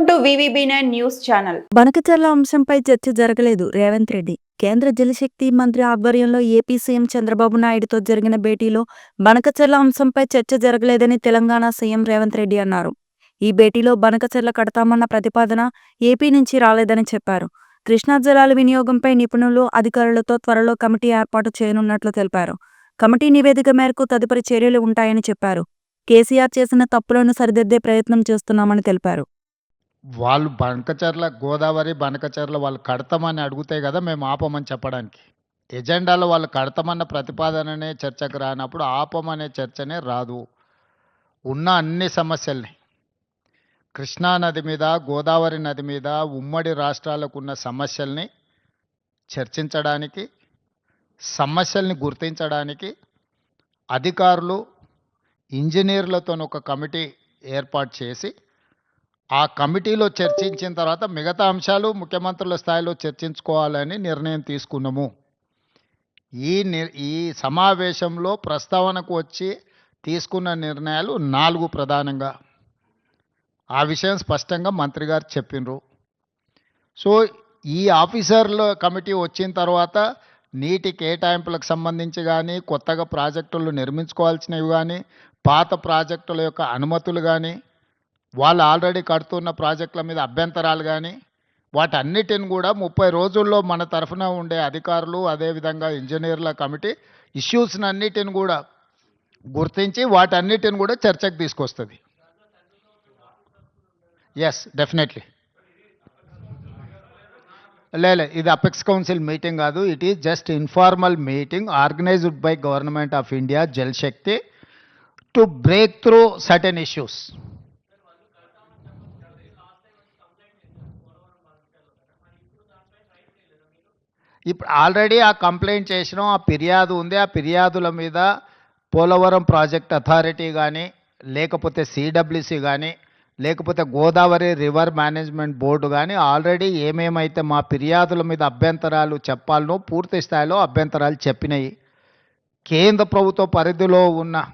Welcome to VVB nine news channel. Banakacherla అంశంపై చర్చ జరగలేదు. రేవంత్ రెడ్డి. కేంద్ర జలశక్తి మంత్రి ఆధ్వర్యంలో ఏపీ సీఎం చంద్రబాబు నాయుడుతో జరిగిన భేటీలో బనకచర్ల అంశంపై చర్చ జరగలేదని తెలంగాణ సీఎం రేవంత్ రెడ్డి అన్నారు. ఈ భేటీలో బనకచర్ల కడతామన్న ప్రతిపాదన ఏపీ నుంచి రాలేదని చెప్పారు. కృష్ణా జలాల వినియోగంపై నిపుణులు అధికారులతో త్వరలో కమిటీ ఏర్పాటు చేయనున్నట్లు తెలిపారు. కమిటీ నివేదిక మేరకు తదుపరి చర్యలు ఉంటాయని చెప్పారు. కేసీఆర్ చేసిన తప్పులను సరిదిద్దే ప్రయత్నం చేస్తున్నామని తెలిపారు. వాళ్ళు బనకచర్ల గోదావరి బనకచర్ల వాళ్ళు కడతామని అడిగితే కదా మేము ఆపమని చెప్పడానికి. ఎజెండాలో వాళ్ళు కడతామన్న ప్రతిపాదననే చర్చకు రానప్పుడు ఆపమనే చర్చనే రాదు. ఉన్న అన్ని సమస్యల్ని. కృష్ణా నది మీద గోదావరి నది మీద ఉమ్మడి రాష్ట్రాలకు ఉన్న సమస్యల్ని చర్చించడానికి సమస్యల్ని గుర్తించడానికి అధికారులు ఇంజనీర్లతో ఒక కమిటీ ఏర్పాటు చేసి ఆ కమిటీలో చర్చించిన తర్వాత మిగతా అంశాలు ముఖ్యమంత్రుల స్థాయిలో చర్చించుకోవాలని నిర్ణయం తీసుకున్నాము. ఈ ఈ సమావేశంలో ప్రస్తావనకు వచ్చి తీసుకున్న నిర్ణయాలు నాలుగు ప్రధానంగా. ఆ విషయం స్పష్టంగా మంత్రి గారు చెప్పిండ్రు సో ఈ ఆఫీసర్ల కమిటీ వచ్చిన తర్వాత నీటి కేటాయింపులకు సంబంధించి కానీ కొత్తగా ప్రాజెక్టులు నిర్మించుకోవాల్సినవి కానీ పాత ప్రాజెక్టుల యొక్క అనుమతులు కానీ వాళ్ళు ఆల్రెడీ కడుతున్న ప్రాజెక్టుల మీద అభ్యంతరాలు కానీ వాటన్నిటిని కూడా ముప్పై రోజుల్లో మన తరఫున ఉండే అధికారులు అదేవిధంగా ఇంజనీర్ల కమిటీ ఇష్యూస్ని అన్నిటిని కూడా గుర్తించి వాటన్నిటిని కూడా చర్చకు తీసుకొస్తుంది. ఎస్ డెఫినెట్లీ లేదు ఇది అపెక్స్ కౌన్సిల్ మీటింగ్ కాదు. It is just informal meeting organised by government of India Jal Shakti to break through certain issues ఇప్పుడు ఆల్రెడీ ఆ కంప్లైంట్ చేసినాం ఆ ఫిర్యాదు ఉంది. ఆ ఫిర్యాదుల మీద పోలవరం ప్రాజెక్ట్ అథారిటీ కానీ లేకపోతే సిడబ్ల్యూసి కానీ లేకపోతే గోదావరి రివర్ మేనేజ్మెంట్ బోర్డు కానీ ఆల్రెడీ ఏమేమైతే మా ఫిర్యాదుల మీద అభ్యంతరాలు చెప్పాలనో పూర్తి స్థాయిలో అభ్యంతరాలు చెప్పినాయి. కేంద్ర ప్రభుత్వ పరిధిలో ఉన్న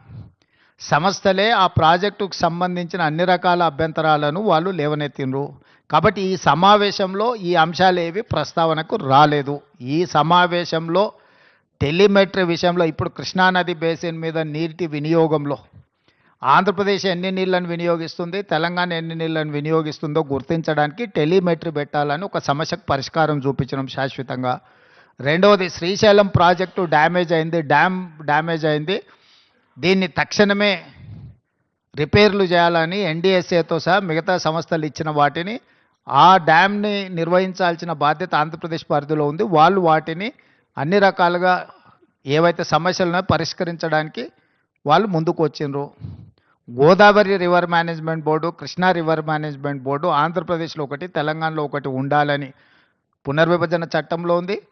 సంస్థలే ఆ ప్రాజెక్టుకు సంబంధించిన అన్ని రకాల అభ్యంతరాలను వాళ్ళు లేవనెత్తిండ్రు. కాబట్టి ఈ సమావేశంలో ఈ అంశాలు ఏవి ప్రస్తావనకు రాలేదు. ఈ సమావేశంలో టెలిమెట్రీ విషయంలో ఇప్పుడు కృష్ణానది బేసిన్ మీద నీటి వినియోగంలో ఆంధ్రప్రదేశ్ ఎన్ని నీళ్ళను వినియోగిస్తుంది తెలంగాణ ఎన్ని నీళ్ళను వినియోగిస్తుందో గుర్తించడానికి టెలిమెట్రీ పెట్టాలని ఒక సమస్యకు పరిష్కారం చూపించడం శాశ్వతంగా. రెండవది శ్రీశైలం ప్రాజెక్టు డ్యామేజ్ అయింది డ్యామ్ డ్యామేజ్ అయింది. దీన్ని తక్షణమే రిపేర్లు చేయాలని ఎన్డీఎస్ఏతో సహా మిగతా సంస్థలు ఇచ్చిన వాటిని ఆ డ్యామ్ని నిర్వహించాల్సిన బాధ్యత ఆంధ్రప్రదేశ్ పరిధిలో ఉంది. వాళ్ళు వాటిని అన్ని రకాలుగా ఏవైతే సమస్యలను పరిష్కరించడానికి వాళ్ళు ముందుకు వచ్చిండ్రు. Godavari river management board Krishna river management board ఆంధ్రప్రదేశ్లో ఒకటి తెలంగాణలో ఒకటి ఉండాలని పునర్విభజన చట్టంలో ఉంది.